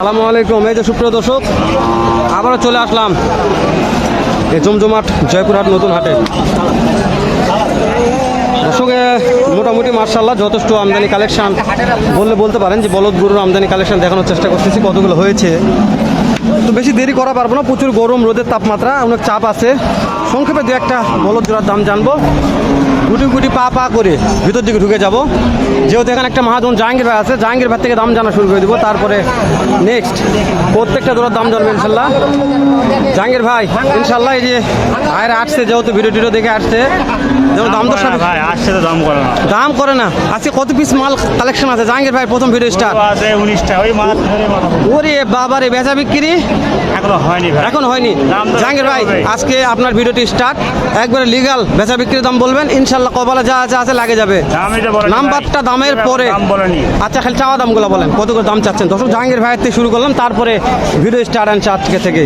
আসসালামু আলাইকুম। এই যে সুপ্রিয় দর্শক, আবারও চলে আসলাম এই জমজমাট জয়পুরহাট নতুন হাটে। দর্শক মোটামুটি মার্শাল্লাহ যথেষ্ট আমদানি কালেকশন। বললে বলতে পারেন যে বলদ গরুর আমদানি কালেকশান দেখানোর চেষ্টা করতেছি, কতগুলো হয়েছে। তো বেশি দেরি করা পারব না, প্রচুর গরম, রোদের তাপমাত্রা, অনেক চাপ আছে। সংক্ষেপে দু একটা বলদ জোড়ার দাম জানব। গুটি গুটি পা পা করে ভিতর দিকে ঢুকে যাব। যেহেতু এখানে একটা মহাজন জাহাঙ্গীর ভাই আছে জাহাঙ্গীর ভাই থেকে দাম জানা শুরু করে দেবো। তারপরে নেক্সট প্রত্যেকটা জোড়ার দাম জানব ইনশাল্লাহ। জাহাঙ্গীর ভাই ইনশাল্লাহ এই যে ভাইরা আসছে যেহেতু ভিডিও টিডিও দেখে আসছে যেমন দাম তো করে না ভাই আসছে তো দাম করে না। দাম করে না। আজকে কত পিস মাল কালেকশন আছে? জাহাঙ্গীর ভাই প্রথম ভিডিও স্টার্ট গরু আছে উনিশটা ওই বলব। ওরে বাবারে বেচা বিক্রি? এখনও হয়নি ভাই। এখন হয়নি। জাহাঙ্গীর ভাই আজকে আপনার ভিডিওটি স্টার্ট একবারে লিগাল বেচা বিক্রির দাম বলবেন। ইনশাল্লাহ কপালে যা আছে আছে লাগে যাবে। নাম্বারটা দামের পরে। আচ্ছা খালি চাওয়া দামগুলো বলেন কত করে দাম চাচ্ছেন? দর্শক জাহাঙ্গীর ভাইয়ের থেকে শুরু করলাম তারপরে ভিডিও স্টার্ট আনছে আজকে থেকে।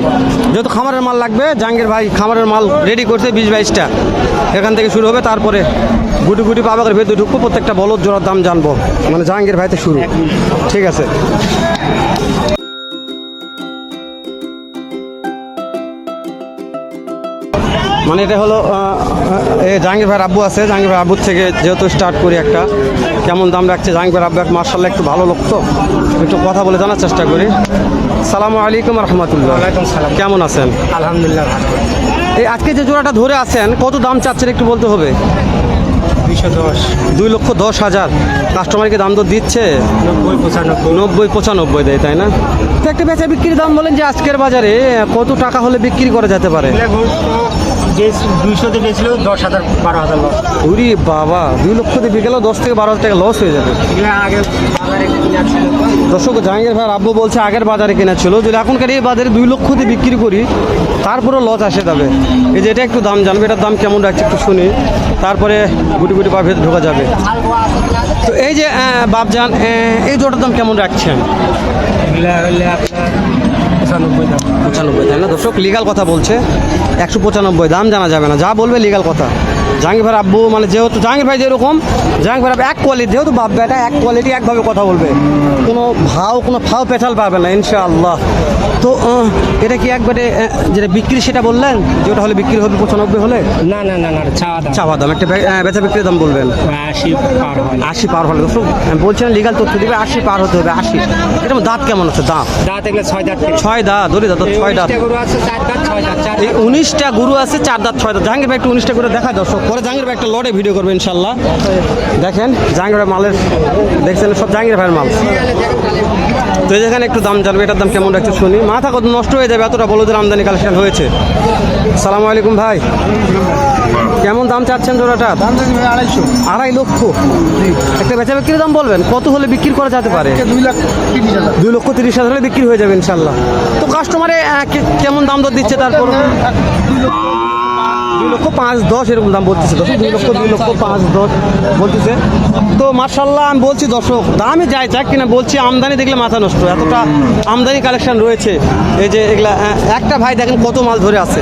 যেহেতু খামারের মাল লাগবে জাহাঙ্গীর ভাই খামারের মাল রেডি করছে বিশ বাইশটা। এখান থেকে শুরু হবে তারপরে গুটি গুটি পাবাকের ভেতরে ঢুকবো প্রত্যেকটা বলদ জোড়ার দাম জানব। মানে জাহাঙ্গীর ভাইতে শুরু। ঠিক আছে। মানে এটা হলো জাহাঙ্গীর ভাইয়ের আব্বু আছে। জাহাঙ্গীর ভাই আব্বুর থেকে যেহেতু স্টার্ট করি একটা কেমন দাম রাখছে? জাহাঙ্গীর ভাইয়ের আব্বু এক মার্শাল্লাহ একটু ভালো লোক তো। একটু কথা বলে জানার চেষ্টা করি। সালামু আলাইকুম রহমতুল্লাহ। কেমন আছেন? আলহামদুলিল্লাহ এই আজকে যে জোড়াটা ধরে আছেন কত দাম চাচ্ছেন একটু বলতে হবে? দুই লক্ষ দশ হাজার। কাস্টমারকে দাম তো দিচ্ছে? নব্বই পঁচানব্বই। নব্বই পঁচানব্বই দেয় তাই না? তো একটা বেচা বিক্রির দাম বলেন যে আজকের বাজারে কত টাকা হলে বিক্রি করা যেতে পারে? যে দুইশোতে বেছিল দশ হাজার বারো হাজার লস উরি বাবা দুই লক্ষ দিয়ে বিকেলেও দশ থেকে বারো হাজার টাকা লস হয়ে যাবে। আগে বাজারে কিনে ছিল। দর্শক জাহাঙ্গীর ভাই আব্বু বলছে আগের বাজারে কেনা ছিল। যদি এখনকার এই বাজারে দুই লক্ষ দিয়ে বিক্রি করি তারপরে লস আসে যাবে। এই যে এটা একটু দাম জানবে এটার দাম কেমন রাখছে একটু শুনি। তারপরে গুটি গুটি পা ভেতরে ঢোকা যাবে। তো এই যে বাপজান এই জোটার দাম কেমন রাখছেন? পঁচানব্বই দাম। পঁচানব্বই তাই না, দর্শক লিগাল কথা বলছে। একশো পঁচানব্বই দাম জানা যাবে না। যা বলবে লিগাল কথা। জাহাঙ্গীর ভাই আব্বু মানে যেহেতু জাহাঙ্গীর ভাই যেরকম জাহাঙ্গীর ভাই এক কোয়ালিটি যেহেতু বাপ বেটা এক কোয়ালিটি একভাবে কথা বলবে। কোনো ভাও কোনো ফাও পেছাল পাবে না ইনশাআল্লাহ। তো এটা কি একবারে যেটা বিক্রি সেটা বললেন যে ওটা হলে বিক্রি হবে পঁচানব্বই হলে? না না না না চাওয়া দাম। চাওয়া দাম একটা বেচা বিক্রির দাম বলবেন। আশি পার হয়। আশি পার হলে বলছিলাম লিগাল তথ্য দিবে আশি পার হতে হবে আশি। এটা দাঁত কেমন আছে? দাঁত। দাঁত এগুলো ছয় দাঁত ছয় দাঁত ধরি দাঁত ছয় দাঁত। উনিশটা গুরু আছে চার দাঁত ছয় দাঁত জাহাঙ্গীর ভাই একটু উনিশটা করে দেখা দর্শক। পরে জাহাঙ্গীর ভাই একটা লড়ে ভিডিও করবে ইনশাল্লাহ দেখেন জাহাঙ্গীর ভাই মালের দেখছেন সব জাহাঙ্গীর ভাইয়ের মাল। তো যেখানে একটু দাম জানবে এটার দাম কেমন রাখছে শুনি। মাথা কত নষ্ট হয়ে যাবে এতটা বলদের আমদানি কালেকশন হয়েছে। সালামু আলাইকুম ভাই। কেমন দাম চাচ্ছেন জোড়াটা? আড়াইশো। আড়াই লক্ষ। একটা বেচা বিক্রির দাম বলবেন? কত হলে বিক্রি করা যেতে পারে? দুই লাখ দুই লক্ষ তিরিশ হাজার হলে বিক্রি হয়ে যাবে ইনশাল্লাহ তো কাস্টমারে কেমন দাম দর দিচ্ছে তারপর? পাঁচ দশ এরকম দাম বলতেছে। দর্শক, দুই লক্ষ দুই লক্ষ, পাঁচ দশ বলতেছে। তো মার্শাল্লাহ আমি বলছি দর্শক দামে যাই যাক কিনা, বলছি আমদানি দেখলে মাথা নষ্ট। এতটা আমদানি কালেকশন রয়েছে। এই যে এগুলা একটা ভাই দেখেন কত মাল ধরে আছে।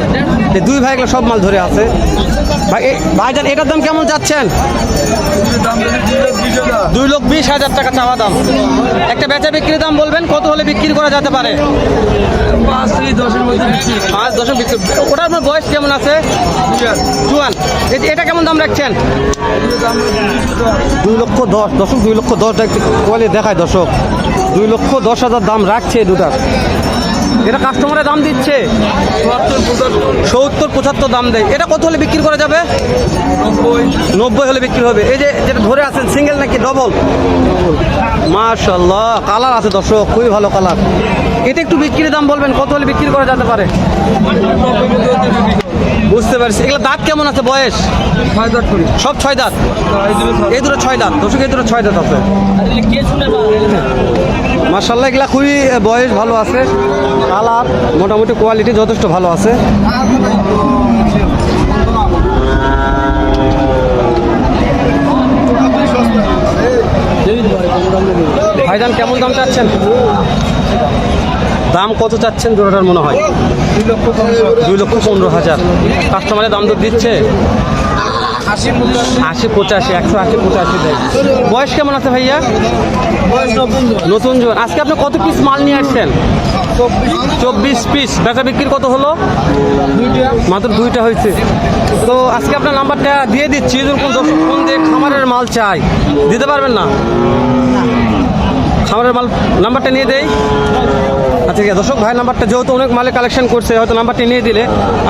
এই দুই ভাই এগুলো সব মাল ধরে আছে। ভাই ভাইজান, এটার দাম কেমন যাচ্ছেন? দুই লক্ষ বিশ হাজার টাকা চাওয়া দাম। একটা বেচা বিক্রির দাম বলবেন, কত হলে বিক্রি করা যেতে পারে? পাঁচ, দশের মধ্যে পাঁচ দশক বিক্রি। আপনার বয়স কেমন আছে? জুয়ান এটা কেমন দাম রাখছেন? দুই লক্ষ দশ দশক দুই লক্ষ দশ কোয়ালি দেখায় দশক দুই লক্ষ দশ হাজার দাম রাখছে দুটার। এটা কাস্টমারের দাম দিচ্ছে। সত্তর পঁচাত্তর দাম দেয়। এটা কত হলে বিক্রি করা যাবে? নব্বই। হলে বিক্রি হবে। এই যে যেটা ধরে আছেন সিঙ্গেল নাকি ডবল মাশাল্লাহ কালার আছে দর্শক খুবই ভালো কালার এটা একটু বিক্রির দাম বলবেন কত হলে বিক্রি করা যেতে পারে? বুঝতে পারছি। এগুলো দাঁত কেমন আছে বয়স? ছয় দাঁত করি। সব ছয় দাঁত? এই দুটো ছয় দাঁত। দর্শক এই দুটো ছয় দাঁত আছে। মার্শাল্লাহ এগুলা খুবই বয়স ভালো আছে। কালার, মোটামুটি কোয়ালিটি যথেষ্ট ভালো আছে। ভাইজান, কেমন দাম চাচ্ছেন? দাম কত চাচ্ছেন জোড়াটার মনে হয়? দুই লক্ষ পনেরো হাজার। কাস্টমারের দাম তো দিচ্ছে। আশি পঁচাশি। একশো আশি পঁচাশি দেয়। বয়স কেমন আছে ভাইয়া? নতুন জন। আজকে আপনি কত পিস মাল নিয়ে আসছেন? চব্বিশ। পিস বেচা বিক্রি কত হলো? মাত্র দুইটা হয়েছে। তো আজকে আপনার নাম্বারটা দিয়ে দিচ্ছি। কোন দিয়ে খামারের মাল চাই দিতে পারবেন না? খামারের মাল নাম্বারটা নিয়ে দেই। আচ্ছা ঠিক আছে। দর্শক, ভাই নাম্বারটা যেহেতু অনেক মালে কালেকশন করছে, হয়তো নাম্বারটি নিয়ে দিলে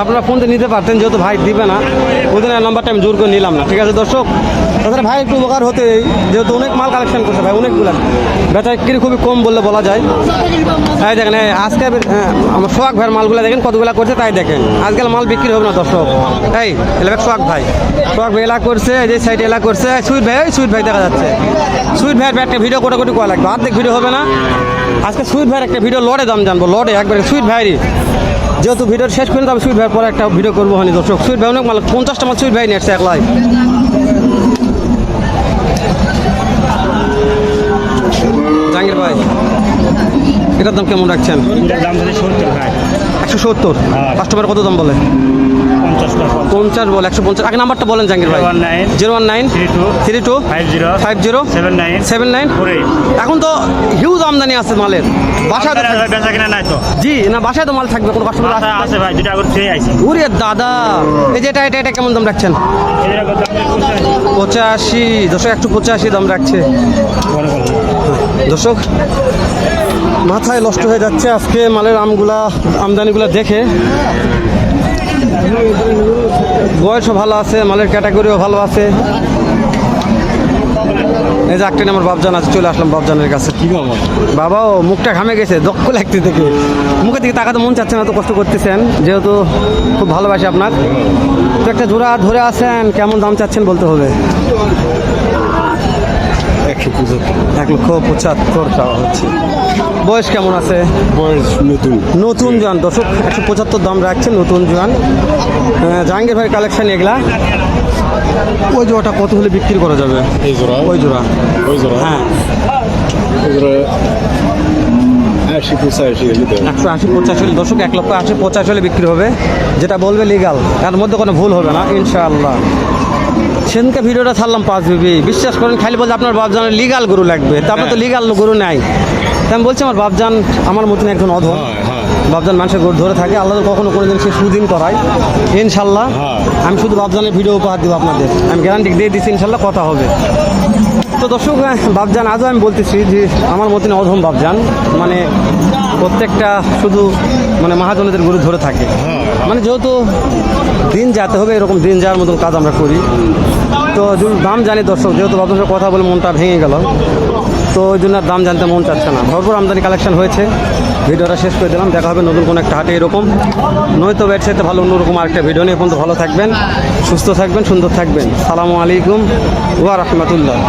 আপনারা ফোনতে নিতে পারতেন, যেহেতু ভাই দিবে না, ওই জন্য নাম্বারটা আমি জোর করে নিলাম না। ঠিক আছে, দর্শক? তাছাড়া ভাই একটু উপকার হতে যেহেতু অনেক মাল কালেকশন করছে ভাই, অনেকগুলো। বেচা বিক্রি খুবই কম বললে বলা যায়। এই দেখেন আজকে আমার সোহাগ ভাইয়ের মালগুলো দেখেন, কতগুলা করছে তাই দেখেন। আজকাল মাল বিক্রি হবে না, দর্শক। এই, এলাকা ভাই। সোহাগ ভাই এলা করছে, এই যে সাইডে এলা করছে। সুইট ভাই, এই সুইট ভাই দেখা যাচ্ছে। সুইট ভাইয়ের একটা ভিডিও কোটা কোটি করা লাগবে, অর্ধেক ভিডিও হবে না। আজকে সুইট ভাইয়ের একটা ভিডিও লড়ে দাম জানব, লড়ে, একবারে সুইট ভাইরই যেহেতু ভিডিওর শেষ পর্যন্ত আমি সুইট ভাইয়ের পরে একটা ভিডিও করব হানি দর্শক। সুইট ভাই অনেক মাল, পঞ্চাশটা মাল সুইট ভাই নিয়ে আসছে একলাই। জাহাঙ্গীর ভাই এটার দাম কেমন রাখছেন? দাম সত্তর ভাই। একশো সত্তর? হ্যাঁ। কাস্টমার কত দাম বলে? পঞ্চাশ বলে। একশো পঞ্চাশ। আগে নাম্বারটা বলেন জাহাঙ্গীর ভাই। Zero one nine three two five zero five zero seven nine seven nine এখন তো হিউজ আমদানি আছে মালের। বাসায় তো বেচা কিনা নাই তো। জি না বাসায় তো মাল থাকবে কোনো কাস্টমার আছে ভাই দুটা আইছি। দাদা এই যে এটা এটা এটা কেমন দাম রাখছেন? পঁচাশি। দশক একশো পঁচাশি দাম রাখছে। দর্শক মাথায় নষ্ট হয়ে যাচ্ছে আজকে মালের আমগুলা আমদানিগুলা দেখে। বয়সও ভালো আছে মালের ক্যাটাগরিও ভালো আছে। এই যে একটা আমার বাবজান আছে চলে আসলাম বাবজানের কাছে। কি বাবাও মুখটা ঘামে গেছে দক্ষ লাগতে থেকে মুখের দিকে তাকাতে মন চাচ্ছে না তো কষ্ট করতেছেন। যেহেতু খুব ভালোবাসি আপনার। তো একটা জোড়া ধরে আছেন কেমন দাম চাচ্ছেন বলতে হবে? পঁচাত্তর চাওয়া হচ্ছে। বয়স কেমন আছে? বয়স নতুন। নতুন জোয়ান দর্শক একশো পঁচাত্তর দাম রাখছে নতুন জোয়ান জাহাঙ্গীর ভাই কালেকশন এগুলা? ওই জোড়াটা কত হলে বিক্রি করা যাবে? এই জোড়া? ওই জোড়া। ওই জোড়া? হ্যাঁ। ওই জোড়া একশো আশি পঁচাশি হলে দর্শক এক লক্ষ আশি পঁচাশি হলে বিক্রি হবে। যেটা বলবে লিগাল তার মধ্যে কোনো ভুল হবে না ইনশাআল্লাহ। সেদিনকে ভিডিওটা ছাড়লাম পাঁচ বিবি। বিশ্বাস করেন খালি বলছে আপনার বাপজানের লিগাল গরু লাগবে। তারপরে তো লিগাল গরু নাই। আমি বলছি আমার বাপজান আমার মতন একজন অধম। হ্যাঁ হ্যাঁ। মানুষের গরু ধরে থাকে। আল্লাহ কখনো কোনো দিন সে সুদিন করায়। ইনশাল্লাহ হ্যাঁ। আমি শুধু বাবজানের ভিডিও উপহার দেবো আপনাদের। আমি গ্যারান্টি দিয়ে দিচ্ছি ইনশাল্লাহ কথা হবে। তো দর্শক আহ, বাবজান আজও আমি বলতেছি যে আমার মতন অধম বাবজান মানে প্রত্যেকটা শুধু মানে মহাজনদের গরু ধরে থাকে। মানে যেহেতু দিন যেতে হবে, এরকম দিন যাওয়ার মতন কাজ আমরা করি। তো দাম জানি দর্শক, যেহেতু সাথে কথা বলে মনটা ভেঙে গেল। তো ওই জন্য দাম জানতে মন চাচ্ছে না। ভরপুর আমদানি কালেকশন হয়েছে। ভিডিওটা শেষ করে দিলাম। দেখা হবে নতুন কোনো একটা হাটে এরকম। নয়তো ব্যবসাতে ভালো অন্যরকম আরেকটা ভিডিও নিয়ে পর্যন্ত ভালো থাকবেন, সুস্থ থাকবেন, সুন্দর থাকবেন। সালামু আলাইকুম ওয়া রাহমাতুল্লাহ।